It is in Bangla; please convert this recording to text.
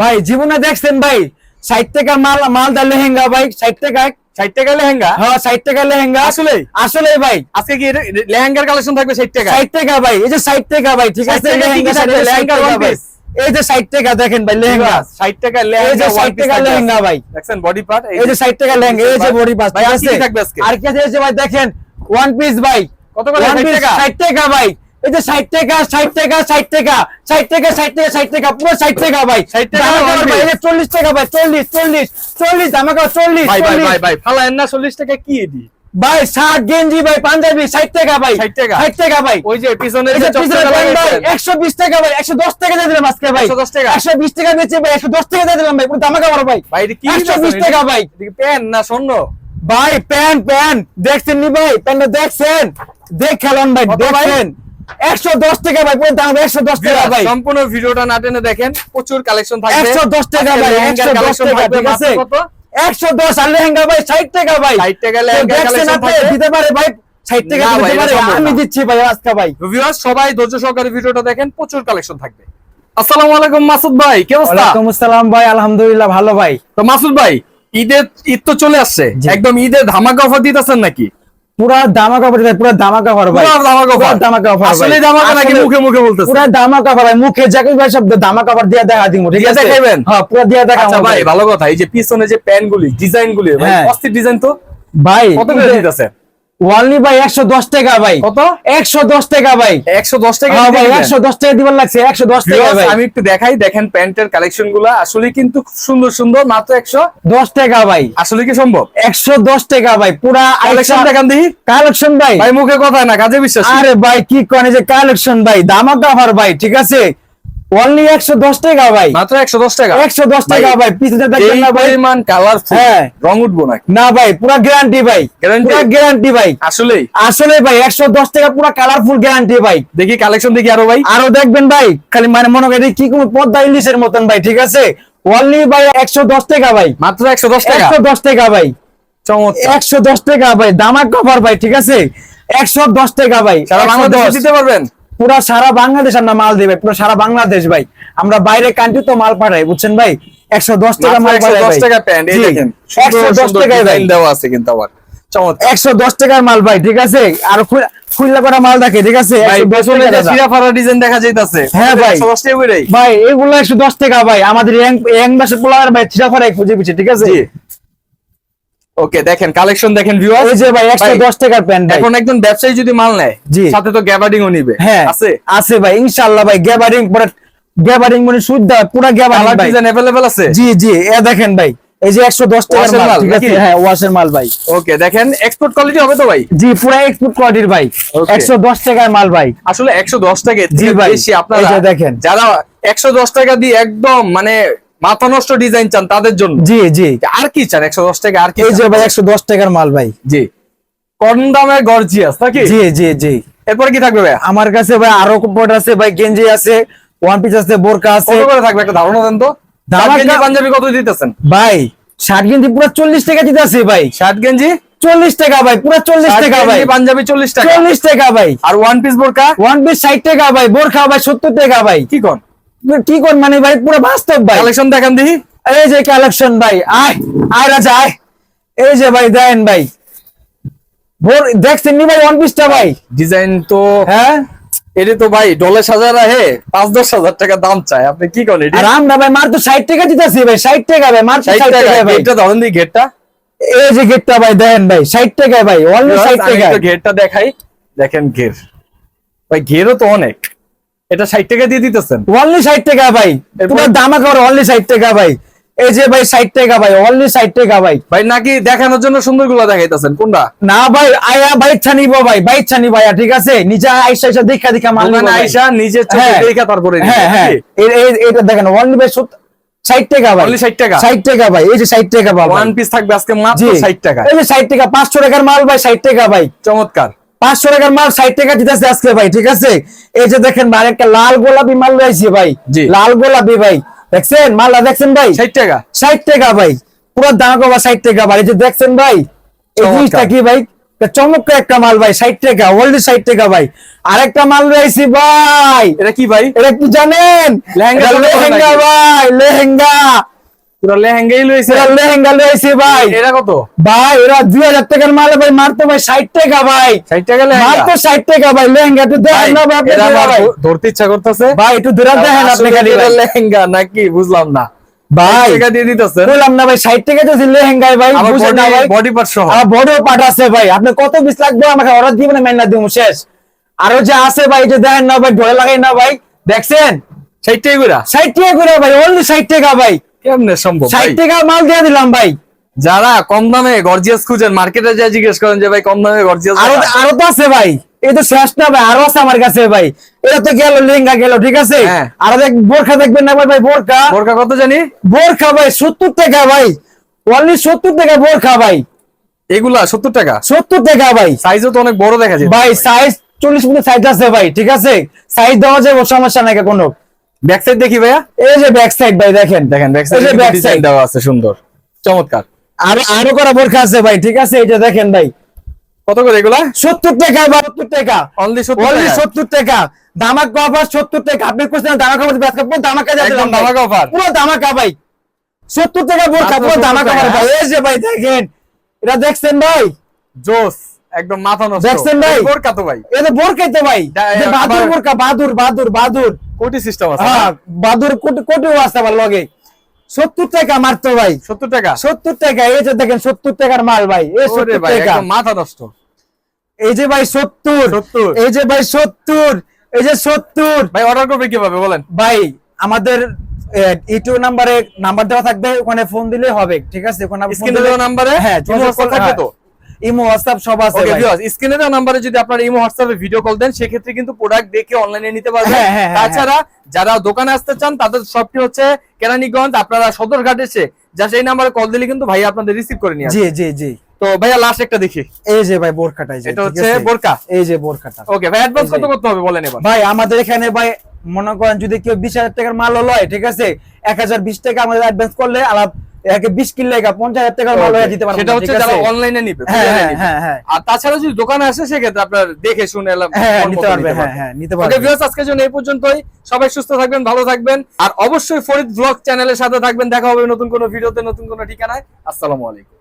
ভাই জীবনে দেখছেন ভাই ষাট টাকা মাল মালদা লেহেঙ্গা ভাই ষাট টাকা ষাট টাকা লেহেঙ্গা হ্যাঁ ষাট টাকা লেহেঙ্গা আসলে আসলে ভাই আজকে কি লেহেঙ্গার কালেকশন থাকবে ষাট টাকা ষাট টাকা ভাই এই যে ষাট টাকা ভাই ঠিক আছে টাকা কি কি লেহেঙ্গা থাকবে? 60 লেহেঙ্গা টাকা one ভাই। piece? এই যে ষাট টাকা দেখেন ভাই লেহেঙ্গা ষাট টাকা এই যে লেহেঙ্গা 60 টাকা লেহেঙ্গা ভাই। দেখছেন বডি পার্ট এই যে ষাট টাকা লেহেঙ্গা এই যে বডি পাস ভাই আর কি থাকবে আজকে আর কি আছে এই যে ভাই দেখেন ওয়ান পিস ভাই কত করে? 60 টাকা? ষাট টাকা ভাই এই যে ষাট টাকা ষাট টাকা ষাট টাকা ষাট টাকা ষাট টাকা ষাট টাকা পুরো ষাট টাকা ভাই। 60 টাকা জামা কাপড় one ভাই piece। এই যে চল্লিশ টাকা ভাই চল্লিশ চল্লিশ চল্লিশ কাপড় চল্লিশ ভাই না চল্লিশ টাকা কি ভাই শার্ট গেঞ্জি ভাই পাঞ্জাবি ষাট টাকা ভাই 60 টাকা? ষাট টাকা ভাই। ওই যে পিছনে প্যান্ট। একশো বিশ টাকা ভাই একশো দশ টাকা দিয়ে দিলাম আজকে ভাই। 110 টাকা? একশো বিশ টাকা বেচে ভাই একশো দশ টাকা দিয়ে দিলাম ভাই পুরো জামা কাপড় ভাই। ভাই কি একশো বিশ টাকা ভাই। প্যান্ট না স্বর্ণ? ভাই প্যান্ট প্যান্ট। দেখছেন নি ভাই? প্যান্টটা দেখছেন? দেখ কত ভাই? দেখছেন? একশো দশ টাকা ভাই পুরো দাম একশো দশ টাকা ভাই। সম্পূর্ণ ভিডিওটা না টেনে দেখেন প্রচুর কালেকশন থাকবে। একশো দশ টাকা ভাই লেহেঙ্গার একশো দশ collection টাকা ঠিক আছে? কত? একশো দশ আর লেহেঙ্গা ভাই ষাট টাকা ভাই। 60 টাকা তো লেহেঙ্গার দেখছেন collection আপনি থাকবে? দিতে পারে ভাই ষাট টাকা দিতে পারে আমি দিচ্ছি ভাই আজকে ভাই। ভিউয়ার্স সবাই ধৈর্য সহকারে ভিডিওটা দেখেন প্রচুর কালেকশন থাকবে। আসসালামু আলাইকুম মাসুদ ভাই কি অবস্থা? ওয়ালাইকুম আসসালাম ভাই আলহামদুলিল্লাহ ভালো ভাই। তো মাসুদ ভাই ঈদের ঈদ তো চলে আসছে। একদম ঈদের ধামাকা অফার দিতেছেন নাকি? পুরা দামাকা অফার ভাই পুরা দামাকা অফার ভাই। পুরো ধামাকা পুরা অফার দামাকা অফার আসলে ধামাকা নাকি মুখে মুখে বলতেছে? পুরা দামাকা অফার ভাই মুখে যাকে ভাই সব দামাকা অফার দিয়ে দেখা দিমু ঠিক আছে? হ্যাঁ পুরা দিয়ে দেখা আচ্ছা ভাই ভালো কথা। এই যে পিছনে যে প্যান গুলি ডিজাইন গুলি ভাই হ্যাঁ। অস্থির ডিজাইন তো? ভাই কত করে দিতেছে? ওয়ানলি ভাই একশো দশ টাকা ভাই। কত? একশো দশ টাকা ভাই। একশো দশ টাকা হ্যাঁ ভাই একশো দশ টাকা দিবার লাগছে একশো দশ টাকা ভাই। আমি একটু দেখাই দেখেন প্যান্টের কালেকশনগুলা আসলে কিন্তু সুন্দর সুন্দর মাত্র একশো দশ টাকা ভাই। আসলে কি সম্ভব? একশো দশ টাকা ভাই পুরা কালেকশন দেখান দেখি। কালেকশন ভাই। ভাই মুখে কথা না কাজে বিশ্বাস। আরে ভাই কি কোন যে কালেকশন ভাই দামাকা অফার ভাই ঠিক আছে? অনলি একশো দশ টাকা ভাই। মাত্র একশো দশ টাকা? একশো দশ টাকা ভাই পিছনে দেখবেন এই না ভাই। পরিমাণ কালারফুল হ্যাঁ। রং উঠবো না না ভাই পুরা গ্যারান্টি ভাই। Guarantee? গ্যারান্টি ভাই। আসলেই? আসলে ভাই একশো দশ টাকা পুরা কালারফুল গ্যারান্টি ভাই। দেখি কালেকশন দেখি আরও ভাই। আরও দেখবেন ভাই খালি মানে মনে করেন কি কোন পদ্মা ইলিশের মতন ভাই ঠিক আছে? অনলি ভাই একশো দশ টাকা ভাই। মাত্র একশো দশ টাকা? একশো দশ টাকা ভাই। চমৎকার। একশো দশ টাকা ভাই দামাক কভার ভাই ঠিক আছে? একশো দশ টাকা ভাই সারা 110 বাংলাদেশে দিতে পারবেন? পুরা সারা বাংলাদেশ আমরা মাল দিবে পুরো সারা বাংলাদেশ ভাই। আমরা বাইরে কান্ট্রি তো মাল পাঠাই বুঝছেন ভাই? একশো দশ টাকা মাল পাঠাই দশ টাকা প্যান্ট এই দেখেন একশো দশ টাকায় ভাই। দেওয়া আছে কিন্তু আবার। একশো দশ টাকার মাল ভাই ঠিক আছে? আর খুললা করা মাল দেখে ঠিক আছে? ভাই 110 পেছনে টাকা যে দাদা। সিরাফারা ডিজাইন দেখা যাইতাছে হ্যাঁ ভাই। ভাই এগুলো একশো দশ টাকা ভাই। আমাদের ভাই চিরাফারাই খুঁজে পিছে ঠিক আছে? ওকে দেখেন কালেকশন দেখেন ভিউয়ার এই যে ভাই একশো দশ টাকার প্যান্ট ভাই এখন একজন ব্যবসায়ী যদি মাল নেয় জি। সাথে তো গ্যাবার্ডিং ও নিবে হ্যাঁ আছে আছে ভাই ইনশাআল্লাহ ভাই গ্যাবারিং পরে গ্যাবারিং মানে শুদ্ধ পুরা গ্যাবারিং কালার ভাই ডিজাইন अवेलेबल আছে জি জি এ দেখেন ভাই এই যে একশো দশ টাকার Wash এর মাল মাল ঠিক আছে নাকি? হ্যাঁ ওয়াশের মাল ভাই ওকে দেখেন এক্সপোর্ট কোয়ালিটি হবে তো ভাই জি পুরা এক্সপোর্ট কোয়ালিটির ভাই Okay. একশো দশ টাকার মাল ভাই আসলে 110 টাকা জি জি ভাই, বেশি এই আপনারা যে দেখেন। যারা 110 টাকা দিয়ে একদম মানে মাথা নষ্ট ডিজাইন চান তাদের জন্য? জি জি। আর কি চান? 110 টাকা আর কি এই যে ভাই একশো দশ টাকার মাল ভাই। জি। কম দামে গর্জিয়াস নাকি? জি জি জি। এরপরে কি থাকবে ভাই আমার কাছে ভাই আরও কোট আছে ভাই গেঞ্জি আছে ওয়ান পিস আছে বোরকা আছে। কত করে থাকবে? একটা ধারণা দেন তো। গেঞ্জি পাঞ্জাবি কত দিতেছেন? ভাই শার্ট গেঞ্জি পুরো চল্লিশ টাকা দিতে আছে ভাই। শার্ট গেঞ্জি? চল্লিশ টাকা ভাই পুরো চল্লিশ টাকা ভাই। পাঞ্জাবি 40 টাকা। চল্লিশ টাকা ভাই। আর ওয়ান পিস বোরকা? ওয়ান পিস ষাট টাকা ভাই বোরখা ভাই সত্তর টাকা ভাই। কি কোন? কি কোন মানে ভাই পুরো বাস্তব ভাই। কালেকশন দেখান দেখি। এই যে কালেকশন ভাই আয় আয় রাজা আয়। এই যে ভাই দেন ভাই। বোর দেখছেন নি ভাই ওয়ান পিসটা ভাই? ডিজাইন তো হ্যাঁ? এটি তো ভাই ডলে সাজা রাহে পাঁচ দশ হাজার টাকা দাম চাই আপনি কি করেন এটি? আর আমরা ভাই মার তো ষাট টাকা দিতেছি ভাই ষাট টাকা ভাই মার ষাট 60 টাকা গেটটা ধরেন দিই গেটটা। এই যে গেটটা ভাই দেন ভাই ষাট টাকা ভাই অনলি ষাট টাকা ঘেরটা দেখাই দেখেন ঘের। ভাই ঘেরও তো অনেক। এটা ষাট টাকা দিয়ে দিতেছেন। অনলি ষাট টাকা ভাই। তোমার দামা কর অনলি ষাট টাকা ভাই। এই যে ভাই ষাট টাকা ভাই অনলি ষাট টাকা ভাই। ভাই নাকি দেখানোর জন্য সুন্দরগুলো দেখাইতেছেন কোনটা? না ভাই আয়া ভাই ইচ্ছা নিবো ভাই ভাই নিবো ভাইয়া ঠিক আছে? নিজে আইসা আইসা দেখা দেখা মাল। আইসা নিজের চোখে হ্যাঁ। দেখা তারপরে হ্যাঁ হ্যাঁ। এটা দেখেন অনলি ভাই ষাট টাকা ভাই। Only 60 টাকা? ষাট টাকা ভাই এই যে ষাট টাকা ভাই। ওয়ান পিস থাকবে আজকে মাত্র জি। ষাট টাকা। এই যে ষাট টাকা পাঁচশো টাকার মাল ভাই ষাট টাকা ভাই। চমৎকার। পাঁচশো টাকার মাল ষাট টাকা দিতেছে আজকে ভাই ঠিক আছে? এই যে দেখেন ভাই একটা লাল গোলাপি মাল রয়েছে ভাই। লাল গোলাপি ভাই। দেখছেন? মালটা দেখছেন ভাই? ষাট টাকা। ষাট টাকা ভাই। পুরো দাম কবা ষাট টাকা ভাই। এই যে দেখছেন ভাই? এই। জিনিসটা কি ভাই? চমৎকার একটা মাল ভাই ষাট টাকা ওল্ড ষাট টাকা ভাই। আরেকটা মাল রয়েছি ভাই। এটা কি ভাই? এটা কি জানেন? লেহেঙ্গা ভাই লেহেঙ্গা। পুরো লেহেঙ্গাই লইছে। লেহেঙ্গা ভাই। এটা কত? ভাই এরা টাকার মাল ভাই মারতো ভাই ষাট টাকা ভাই। 60 টাকা লেহেঙ্গা? টাকা ভাই লেহেঙ্গা দেখেন না ভাই আপনি এটা দুরা আমার ভাই। ধরতে ইচ্ছা করতেছে? ভাই একটু দূরে দেখেন আপনি খালি এটা লেহেঙ্গা নাকি বুঝলাম না। ভাই টাকা দিয়ে দিতেছেন বললাম না ভাই ষাট টাকা তো লেহেঙ্গায় ভাই বুঝেন না ভাই। বডি পার্ট সহ। আর বড় পাট আছে ভাই আপনি কত পিস লাগবে আমাকে অর্ডার দিবেন না দিব শেষ। আরও যে আছে ভাই যে দেখেন না ভাই ঢোলে লাগাই না ভাই। দেখছেন? 60 টাকা ষাট টাকা করে ভাই অনলি ষাট টাকা ভাই। কেমনে সম্ভব ষাট ভাই টাকা মাল দিয়ে দিলাম ভাই। যারা কম দামে গর্জিয়াস খুঁজেন মার্কেটে যা জিজ্ঞেস করেন যে ভাই কম দামে গর্জিয়াস আরও আরও তো আছে ভাই। এই তো শেষ না ভাই আরও আছে আমার কাছে ভাই। এটা তো গেল লেহেঙ্গা গেল ঠিক আছে? হ্যাঁ। আর দেখ বোরখা দেখবেন না ভাই বোরখা? বোরকা কত জানি? বোরখা ভাই সত্তর টাকা ভাই। অনলি সত্তর টাকা বোরখা ভাই। এগুলা 70 টাকা? সত্তর টাকা ভাই। সাইজও তো অনেক বড় দেখা যায়। ভাই সাইজ চল্লিশ ফুটের সাইজ আছে ভাই ঠিক আছে? সাইজ দেওয়া যাবে সমস্যা নাই কোনো। ব্যাক সাইড দেখি ভাইয়া? এই যে ব্যাক সাইড ভাই দেখেন দেখেন ব্যাক সাইড। দেওয়া আছে সুন্দর। চমৎকার। আর আরও করা বোরখা আছে ভাই ঠিক আছে? যে দেখেন ভাই। কত করে এগুলা? সত্তর টাকা বাহাত্তর টাকা। অনলি সত্তর টাকা? দামাক কভার সত্তর টাকা। আপনি দামাক পুরো দামাকা ভাই। পুরো দামাকা ভাই। সত্তর টাকা বোরখা পুরো 70 দামাকা টাকা। ভাই। এই যে ভাই দেখেন। এটা দেখছেন ভাই? জোস। একদম মাথা নষ্ট। দেখছেন ভাই? বোরকা তো ভাই। এটা বোরকাই তো ভাই। আবার- বোরকা বাহাদুর বাহাদুর বাহাদুর কোটি সিস্টেম আছে হ্যাঁ বাহাদুর কোটি কোটিও আছে আমার লগে। সত্তর টাকা মারতো ভাই। 70 টাকা? সত্তর টাকা এই যে দেখেন সত্তর টাকার মাল ভাই এই সত্তর টাকা। মাথা নষ্ট। এই যে ভাই সত্তর 70 এই যে ভাই সত্তর এই যে সত্তর। ভাই অর্ডার করবে কীভাবে বলেন? ভাই আমাদের ইউটিউব নাম্বারে নাম্বার দেওয়া থাকবে ওখানে ফোন দিলে হবে ঠিক আছে? ওখানে দিলে- নাম্বারে হ্যাঁ যোগাযোগ তো। ইমো হোয়াটসঅ্যাপ সব আছে ওকে ভিউয়ার্স স্ক্রিনে দেওয়া নাম্বারে যদি আপনারা ইমো হোয়াটসঅ্যাপে ভিডিও কল দেন সেক্ষেত্রে কিন্তু প্রোডাক্ট দেখে অনলাইনে নিতে পারবেন। হ্যাঁ, হ্যাঁ, হ্যাঁ, তাছাড়া যারা দোকানে আসতে চান তাদের শপটি হচ্ছে কেরানীগঞ্জ আপনারা সদরঘাট এসে যা সেই নাম্বারে কল দিলে কিন্তু ভাই আপনাদের রিসিভ করে নিয়ে জি জি জি। তো ভাইয়া লাস্ট একটা দেখি। এই যে ভাই বোরখাটা এই যে, এটা হচ্ছে? বোরকা এই যে বোরখাটা। ওকে ভাই অ্যাডভান্স কত করতে হবে বলেন এবার? ভাই আমাদের এখানে ভাই মনে করেন যদি কেউ বিশ হাজার টাকার মাল লয় ঠিক আছে? এক হাজার বিশ টাকা আমাদের অ্যাডভান্স করলে আলাপ একে টাকার মাল হয়ে দিতে পারব সেটা হচ্ছে যারা অনলাইনে নিবে হ্যাঁ, হ্যাঁ। হ্যাঁ। আর তাছাড়া যদি দোকানে আসে সেক্ষেত্রে আপনার দেখে শুনে এলাম হ্যাঁ, নিতে মতো পারবে, হ্যাঁ, পারবে। হ্যাঁ, নিতে ওকে ভিউয়ার্স আজকের জন্য এই পর্যন্তই। সবাই সুস্থ থাকবেন ভালো থাকবেন আর অবশ্যই ফরিদ ব্লগ চ্যানেলের সাথে থাকবেন। দেখা হবে নতুন কোনো ভিডিওতে নতুন কোনো ঠিকানায়। আসসালামু আলাইকুম।